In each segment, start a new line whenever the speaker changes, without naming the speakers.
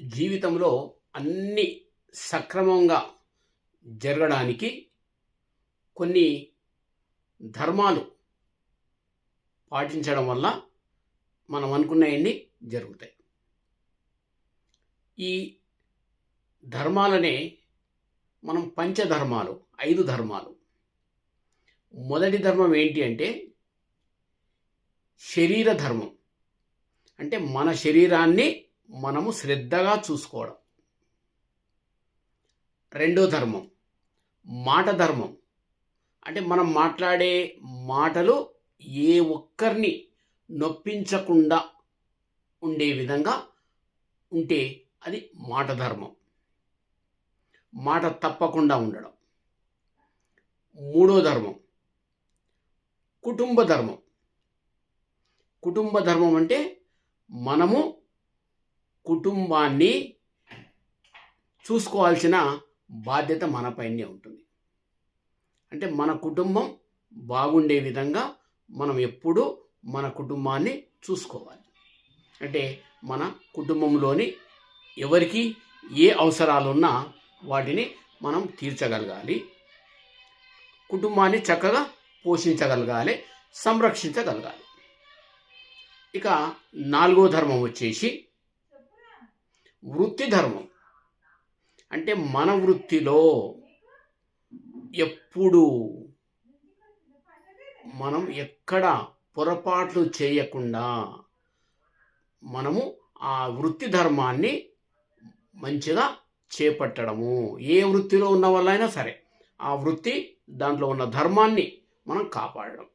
జీవితంలో అన్ని సక్రమంగా జరగడానికి కొన్ని ధర్మాలు పాటించడం వల్ల మనం అనుకున్నవన్నీ జరుగుతాయి. ఈ ధర్మాలనే మనం పంచధర్మాలు ఐదు ధర్మాలు. మొదటి ధర్మం ఏంటి అంటే శరీర ధర్మం. అంటే మన శరీరాన్ని మనము శ్రద్ధగా చూసుకోవడం. రెండో ధర్మం. మాట ధర్మం. అంటే మనం మాట్లాడే మాటలు ఏ ఒక్కరిని నొప్పించకుండా ఉండే విధంగా ఉంటే అది మాట ధర్మం. మాట తప్పకుండా ఉండడం. మూడో ధర్మం. కుటుంబ ధర్మం. కుటుంబ ధర్మం అంటే మనము కుటుంబాన్ని చూసుకోవాల్సిన బాధ్యత మనపైనే ఉంటుంది. అంటే మన కుటుంబం బాగుండే విధంగా మనం ఎప్పుడూ మన కుటుంబాన్ని చూసుకోవాలి. అంటే మన కుటుంబంలోని ఎవరికి ఏ అవసరాలున్నా వాటిని మనం తీర్చగలగాలి. కుటుంబాన్ని చక్కగా పోషించగలగాలి సంరక్షించగలగాలి. ఇక నాలుగో ధర్మం వచ్చేసి వృత్తి ధర్మం. అంటే మన వృత్తిలో ఎప్పుడు మనం ఎక్కడ పొరపాట్లు చేయకుండా మనము ఆ వృత్తి ధర్మాన్ని మంచిగా చేపట్టడము. ఏ వృత్తిలో ఉన్న వాళ్ళైనా సరే ఆ వృత్తి దాంట్లో ఉన్న ధర్మాన్ని మనం కాపాడడం.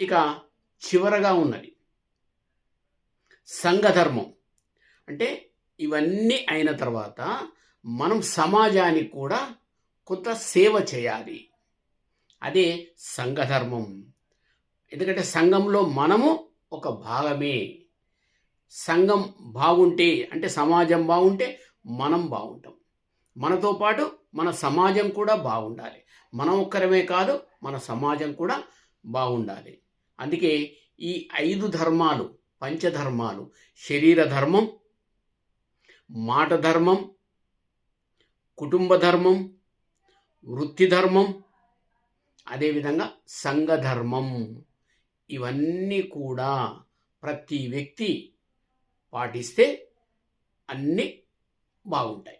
ఇక చివరగా ఉన్నది సంఘధర్మం. అంటే ఇవన్నీ అయిన తర్వాత మనం సమాజానికి కూడా కొంత సేవ చేయాలి. అదే సంఘధర్మం. ఎందుకంటే సంఘంలో మనము ఒక భాగమే. సంఘం బాగుంటే అంటే సమాజం బాగుంటే మనం బాగుంటాం. మనతో పాటు మన సమాజం కూడా బాగుండాలి. మనం ఒక్కరమే కాదు మన సమాజం కూడా బాగుండాలి. అందుకే ఈ ఐదు ధర్మాలు పంచధర్మాలు శరీర ధర్మం మాట ధర్మం కుటుంబ ధర్మం వృత్తి ధర్మం అదేవిధంగా సంఘధర్మం ఇవన్నీ కూడా ప్రతి వ్యక్తి పాటిస్తే అన్నీ బాగుంటాయి.